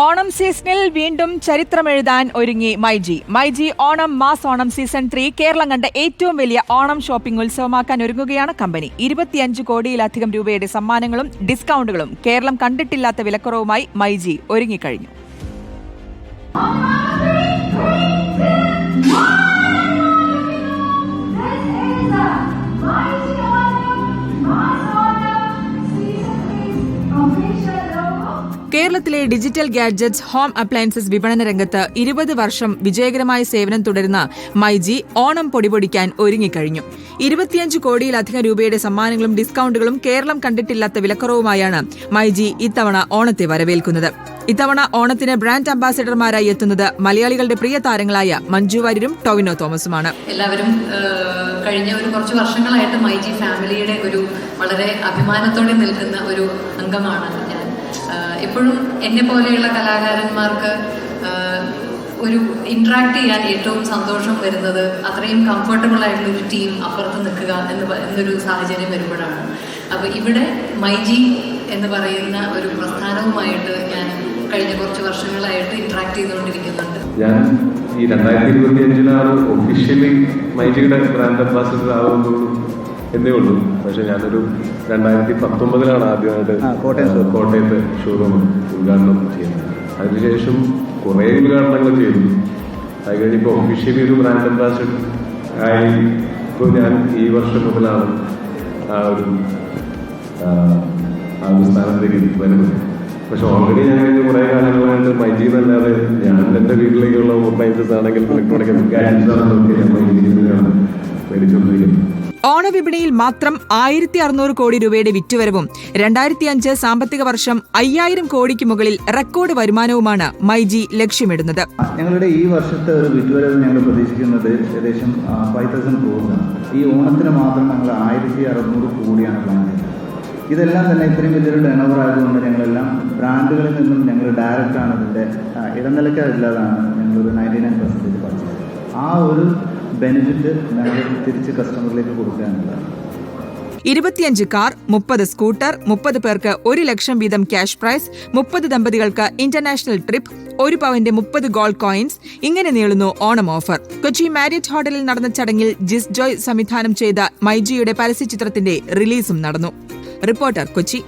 ഓണം സീസണിൽ വീണ്ടും ചരിത്രമെഴുതാൻ ഒരുങ്ങി myG. MyG Onam mass Onam season three Keralam കണ്ട ഏറ്റവും വലിയ ഓണം ഷോപ്പിംഗ് ഉത്സവമാക്കാൻ ഒരുങ്ങുകയാണ് കമ്പനി. ഇരുപത്തിയഞ്ച് കോടിയിലധികം രൂപയുടെ സമ്മാനങ്ങളും ഡിസ്കൗണ്ടുകളും കേരളം കണ്ടിട്ടില്ലാത്ത വിലക്കുറവുമായി മൈജി ഒരുങ്ങിക്കഴിഞ്ഞു. കേരളത്തിലെ ഡിജിറ്റൽ ഗാഡ്ജറ്റ്സ് ഹോം അപ്ലയൻസസ് വിപണന രംഗത്ത് ഇരുപത് വർഷം വിജയകരമായ സേവനം തുടരുന്ന മൈജി ഓണം പൊടിപൊടിക്കാൻ ഒരുങ്ങിക്കഴിഞ്ഞു. ഇരുപത്തിയഞ്ച് കോടിയിലധികം രൂപയുടെ സമ്മാനങ്ങളും ഡിസ്കൗണ്ടുകളും കേരളം കണ്ടിട്ടില്ലാത്ത വിലക്കുറവുമായാണ് മൈജി ഇത്തവണ ഓണത്തെ വരവേൽക്കുന്നത്. ഇത്തവണ ഓണത്തിന് ബ്രാൻഡ് അംബാസിഡർമാരായി എത്തുന്നത് മലയാളികളുടെ പ്രിയ താരങ്ങളായ മഞ്ജു വാര്യരും ടോവിനോ തോമസുമാണ്. എല്ലാവരും കഴിഞ്ഞ ഒരു കുറച്ച് വർഷങ്ങളായിട്ട് മൈജി ഫാമിലിയുടെ ഒരു വളരെ അഭിമാനത്തോടെ നിൽക്കുന്ന ഒരു അംഗമാണ് എപ്പോഴും എന്നെ പോലെയുള്ള കലാകാരന്മാർക്ക് ഒരു ഇൻട്രാക്ട് ചെയ്യാൻ ഏറ്റവും സന്തോഷം വരുന്നത് അത്രയും കംഫർട്ടബിൾ ആയിട്ടുള്ള ഒരു ടീം അപ്പുറത്ത് നിൽക്കുക എന്ന് എന്നൊരു സാഹചര്യം വരുമ്പോഴാണ്. അപ്പോൾ ഇവിടെ മൈജി എന്ന് പറയുന്ന ഒരു പ്രസ്ഥാനവുമായിട്ട് ഞാൻ കഴിഞ്ഞ കുറച്ച് വർഷങ്ങളായിട്ട് ഇന്ററാക്ട് ചെയ്തുകൊണ്ടിരിക്കുന്നുണ്ട്. ഞാൻ ഈ രണ്ടായിരത്തി ഇരുപത്തി അഞ്ചിലാണ് ഒഫീഷ്യലി മൈജിയുടെ ബ്രാൻഡ് അംബാസിഡർ ആവുന്നു എന്നേ ഉള്ളൂ. പക്ഷെ ഞാനൊരു രണ്ടായിരത്തി പത്തൊമ്പതിലാണ് ആദ്യമായിട്ട് കോട്ടയത്ത്. കോട്ടയത്ത് ഷോറൂം ഉദ്ഘാടനം ചെയ്യുന്നത്. അതിനുശേഷം കുറേ ഉദ്ഘാടനങ്ങൾ ചെയ്തു. അത് കഴിഞ്ഞിപ്പോൾ ഒഫീഷ്യലി ഒരു ബ്രാൻഡ് അംബാസിഡർ ആയി ഇപ്പോൾ ഞാൻ ഈ വർഷം മുതലാണ് ആ ഒരു ആ, ആ ഒരു സ്ഥാനത്തേക്ക് വരുന്നത്. പക്ഷെ ഓൾറെഡി ഞാൻ കഴിഞ്ഞ കുറേ കാലങ്ങളായിട്ട് മൈജി എന്നല്ലാതെ ഞാൻ എന്റെ വീട്ടിലേക്കുള്ള ഓർഗനൈസേഴ്സ് ആണെങ്കിൽ ഇലക്ട്രോണിക് ഗാഡ്ജറ്റ്സ് ആണെന്നൊക്കെ ഞാൻ മൈജിയിൽ നിന്നാണ് മേടിച്ചുകൊണ്ടിരിക്കുന്നത്. ഓണവിപണിയിൽ മാത്രം ആയിരത്തി അറുന്നൂറ് കോടി രൂപയുടെ വിറ്റുവരവും രണ്ടായിരത്തി അഞ്ച് സാമ്പത്തിക വർഷം അയ്യായിരം കോടിക്ക് മുകളിൽ റെക്കോർഡ് വരുമാനവുമാണ് മൈജി ലക്ഷ്യമിടുന്നത്. ഞങ്ങളുടെ ഈ വർഷത്തെ ഒരു വിറ്റുവരവ് ഞങ്ങൾ പ്രതീക്ഷിക്കുന്നത് ഏകദേശം ഫൈവ് തൗസൻഡ് ക്രോസാണ് ഈ ഓണത്തിന് മാത്രം ഞങ്ങൾ ആയിരത്തി അറുന്നൂറ് കോടിയാണ് പ്ലാൻ ചെയ്യുന്നത് ഇതെല്ലാം തന്നെ ഇത്രയും വലിയൊരു ടേൺ ഓവർ ആയതുകൊണ്ട് ഞങ്ങളെല്ലാം ബ്രാൻഡുകളിൽ നിന്നും ഞങ്ങൾ ഡയറക്റ്റ് ആണ് ഇതിന്റെ ഇടനിലക്കാരില്ലാതാണ് ഞങ്ങളൊരു നയന്റി നയൻ പെർസെന്റേജ് പർച്ചേസ് ആ ഒരു ബെനിഫിറ്റ് തിരിച്ച് കസ്റ്റമറിലേക്ക് കൊടുക്കുക ഇരുപത്തിയഞ്ച് കാർ മുപ്പത് സ്കൂട്ടർ മുപ്പത് പേർക്ക് ഒരു ലക്ഷം വീതം ക്യാഷ് പ്രൈസ് മുപ്പത് ദമ്പതികൾക്ക് ഇന്റർനാഷണൽ ട്രിപ്പ് ഒരു പവന്റെ മുപ്പത് ഗോൾഡ് കോയിൻസ് ഇങ്ങനെ നീളുന്നു ഓണം ഓഫർ. കൊച്ചി മാരിയറ്റ് ഹോട്ടലിൽ നടന്ന ചടങ്ങിൽ ജിസ് ജോയ് സംവിധാനം ചെയ്ത മൈജിയുടെ പരസ്യചിത്രത്തിന്റെ റിലീസും നടന്നു. റിപ്പോർട്ടർ കൊച്ചി.